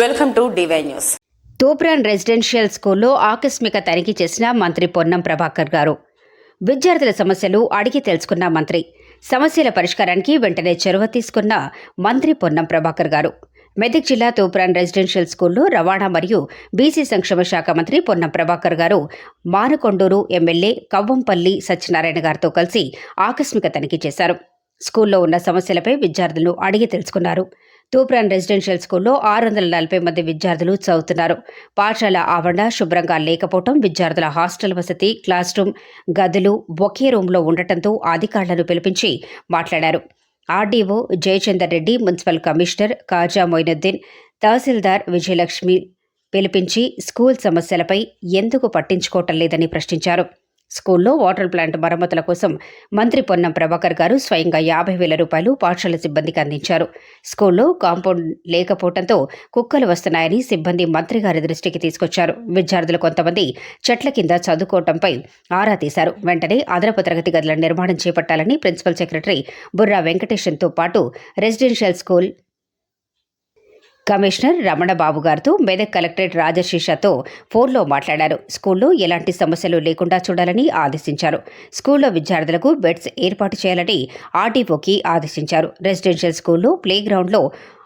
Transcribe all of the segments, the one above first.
Welcome to DY news. Toopran residential స్కూల్లో ఆకస్మిక తనిఖీ చేసిన మంత్రి పొన్నం ప్రభాకర్ గారు. విద్యార్థుల సమస్యలు అడిగి తెలుసుకున్న మంత్రి సమస్యల పరిష్కారానికి వెంటనే చొరవ తీసుకున్న మంత్రి పొన్నం ప్రభాకర్ గారు. మెదక్ జిల్లా తూప్రాన్ రెసిడెన్షియల్ స్కూల్లో రవాణా మరియు బీసీ సంక్షేమ శాఖ మంత్రి పొన్నం ప్రభాకర్ గారు మానకొండూరు ఎమ్మెల్యే కవ్వంపల్లి సత్యనారాయణ గారితో కలిసి ఆకస్మిక తనిఖీ చేశారు. స్కూల్లో ఉన్న సమస్యలపై విద్యార్థులను అడిగి తెలుసుకున్నారు. తూప్రాన్ రెసిడెన్షియల్ స్కూల్లో ఆరు వందల నలభై మంది విద్యార్థులు చదువుతున్నారు. పాఠశాల ఆవరణ శుభ్రంగా లేకపోవడం విద్యార్థుల హాస్టల్ వసతి క్లాస్ రూమ్ గదులు ఒకే రూమ్లో ఉండటంతో అధికారులను పిలిపించి మాట్లాడారు. RDO Jayachander Reddy municipal commissioner Khaja Moinuddin tahsildar Vijayalakshmi పిలిపించి స్కూల్ సమస్యలపై ఎందుకు పట్టించుకోవటం లేదని ప్రశ్నించారు. స్కూల్లో వాటర్ ప్లాంట్ మరమ్మతుల కోసం మంత్రి పొన్నం ప్రభాకర్ గారు స్వయంగా యాభై వేల రూపాయలు పాఠశాల సిబ్బందికి అందించారు. స్కూల్లో కాంపౌండ్ లేకపోవడంతో కుక్కలు వస్తున్నాయని సిబ్బంది మంత్రి గారి దృష్టికి తీసుకొచ్చారు. విద్యార్థులు కొంతమంది చెట్ల కింద చదువుకోవటంపై ఆరా తీశారు. వెంటనే అదనపు తరగతి గదుల నిర్మాణం చేపట్టాలని ప్రిన్సిపల్ సెక్రటరీ బుర్రా వెంకటేశన్తో పాటు రెసిడెన్షియల్ స్కూల్ కమిషనర్ రమణబాబు గారితో మెదక్ కలెక్టరేట్ రాజశేషతో ఫోన్లో మాట్లాడారు. స్కూల్లో ఎలాంటి సమస్యలు లేకుండా చూడాలని ఆదేశించారు. స్కూల్లో విద్యార్థులకు బెడ్స్ ఏర్పాటు చేయాలని ఆర్డీఓకి ఆదేశించారు. రెసిడెన్షియల్ స్కూల్లో ప్లేగ్రౌండ్లో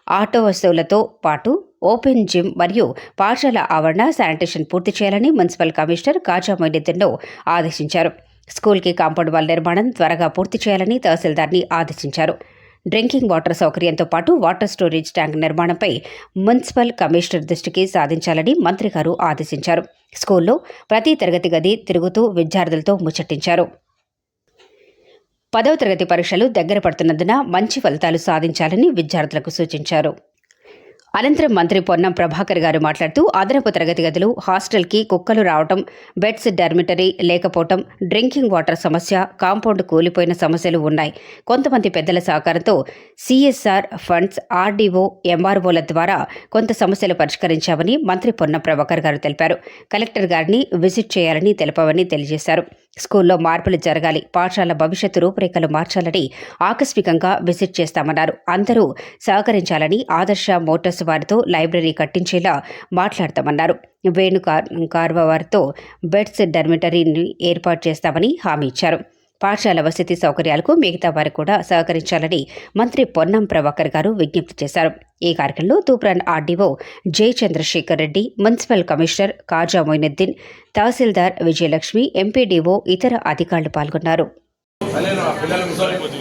ఆటో వస్తువులతో పాటు ఓపెన్ జిమ్ మరియు పాఠశాల ఆవరణ శానిటేషన్ పూర్తి చేయాలని మున్సిపల్ కమిషనర్ కాజా మొయినుద్దీన్ను ఆదేశించారు. స్కూల్కి కాంపౌండ్ వాల్ నిర్మాణం త్వరగా పూర్తి చేయాలని తహసీల్దార్ని ఆదేశించారు. డ్రింకింగ్ వాటర్ సౌకర్యంతో పాటు వాటర్ స్టోరేజ్ ట్యాంక్ నిర్మాణంపై మున్సిపల్ కమిషనర్ దృష్టికి సాధించాలని మంత్రి గారు ఆదేశించారు. స్కూల్లో ప్రతి తరగతి గది తిరుగుతూ విద్యార్థులతో ముచ్చటించారు. పదవ తరగతి పరీక్షలు దగ్గర పడుతున్నందున మంచి ఫలితాలు సాధించాలని విద్యార్థులకు సూచించారు. అనంతరం మంత్రి పొన్నం ప్రభాకర్ గారు మాట్లాడుతూ అదనపు తరగతి గదులు హాస్టల్కి కుక్కలు రావటం బెడ్స్ డర్మిటరీ లేకపోవటం డ్రింకింగ్ వాటర్ సమస్య కాంపౌండ్ కూలిపోయిన సమస్యలు ఉన్నాయి. కొంతమంది పెద్దల సహకారంతో సిఎస్ఆర్ ఫండ్స్ ఆర్డీఓ ఎంఆర్ఓల ద్వారా కొంత సమస్యలు పరిష్కరించామని మంత్రి పొన్నం ప్రభాకర్ గారు తెలిపారు. కలెక్టర్ గారిని విజిట్ చేయాలని తెలపవని తెలియజేశారు. స్కూల్లో మార్పులు జరగాలి. పాఠశాల భవిష్యత్తు రూపురేఖలు మార్చాలని ఆకస్మికంగా విజిట్ చేస్తామన్నారు. అందరూ సహకరించాలని ఆదర్శ మోటార్స్ వారితో లైబ్రరీ కట్టించేలా మాట్లాడతామన్నారు. వేణు కార్ వారితో బెడ్స్ డర్మిటరీని ఏర్పాటు చేస్తామని హామీ ఇచ్చారు. పాఠశాల వసతి సౌకర్యాలకు మిగతా వారు కూడా సహకరించాలని మంత్రి పొన్నం ప్రభాకర్ గారు విజ్ఞప్తి చేశారు. ఈ కార్యక్రమంలో Toopran RDO Jai Chandrasekhar Reddy municipal commissioner Khaja Moinuddin tahsildar Vijayalakshmi MPDO ఇతర అధికారులు పాల్గొన్నారు అలేను ఆ పిల్లలు కూర్చొని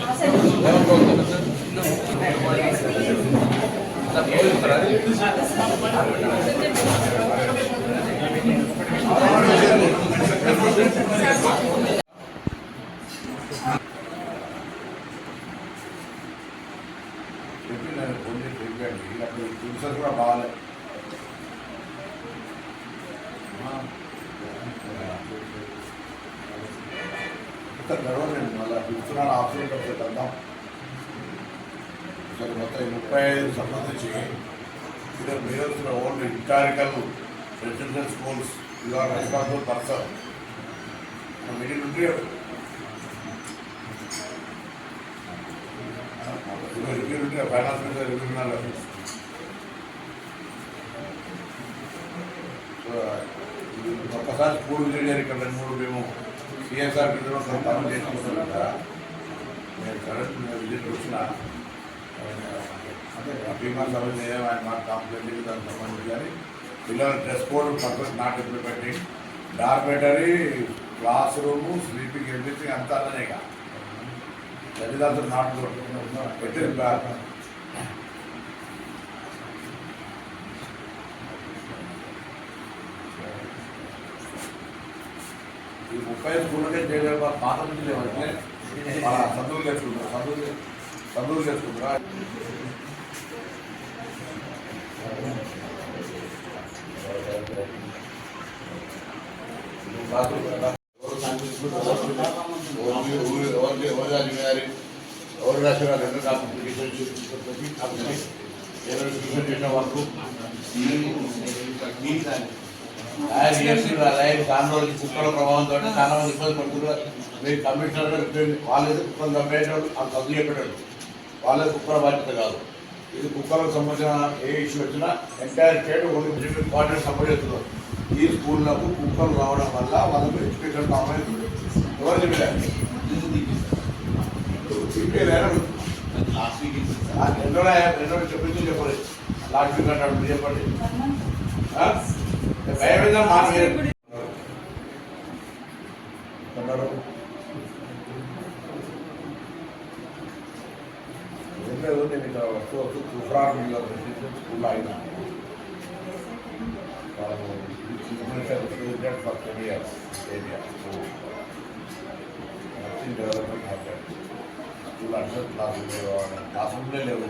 చెప్పి నేను ఫోన్ చేసి చెప్పండి అప్పుడు ప్రిన్సిపల్ కూడా బాగాలే గడవలేదు మళ్ళీ ప్రిన్సిపల్ ఆఫీస్ పెద్దాం మొత్తం ముప్పై ఐదు సంబంధించి మీరు మీరు only historical residential schools you are responsible person meeting నుండి రివ్యూ నుండి ఫైనాన్స్ మీద రివ్యూ ఉన్నారు ఒక్కసారి స్కూల్ విజిట్ చేయాలి ఇక్కడ రెండు మూడు మేము సిఎస్ఆర్ కింద పనులు చేసుకుంటున్నాం కదా. నేను కరెక్ట్ విజిట్ వచ్చిన అంటే బీమా సంబంధించి ఏమో ఆయన మాకు కాంప్లైంట్ దానికి సంబంధించి కానీ పిల్లల dress code purpose not implementing. Dormitory class room sleeping everything అంతా అలానే ఇక. తల్లిదండ్రులు నాటు పెట్టింది బ్యాగ్ ఈ ముప్పై స్కూళ్ళకే చేయలేదు పాత నుంచి లేవంటే మన చదువులు చేసుకుంటారు చదువులు చదువులు చేసుకుంటారా ఎవరు కనిపిస్తున్నారు? ఎవరు ఊరు- ఎవరు ఎవరు రాజుగారి ఎవరు రాసిన రెండు కాపీ పిటిషన్ చూపించుకుంటుంది కాపీ ఎవరు పిటిషన్ చేసిన వరకు ఆయన చేసి లైన్ చాలా రోజులు ప్రభావంతో చాలా మంది ఇబ్బంది పడుతున్నారు. మీరు కమిషనర్ వాళ్ళు కుక్కలు చంపేటోళ్ళు వాళ్ళు చదువు చెప్పేటోళ్ళు. వాళ్ళే కుక్కల బాధ్యత కాదు. ఇది కుక్కలకు సంబంధించిన ఏ ఇష్యూ వచ్చినా entire state only important support చేస్తున్నారు. ఈ స్కూళ్ళకు కుక్కలు రావడం వల్ల వాళ్ళకు ఎడ్యుకేషన్ కామెంట్ ఎవరు చెప్పారు? ఎన్నో రెండో రెండో చెప్పింది చెప్పండి. లాస్ట్ వీక్ అంటాడు చెప్పండి. ఆ? భయం మీద మాట లేదు. అన్నారు. ఏం లేదు నేను ఇక్కడ వస్తూ వస్తూ తుఫాన్ స్కూల్ అయినా first area area development school అంటే క్లాస్ క్లాస్ రూమ్లే లేవు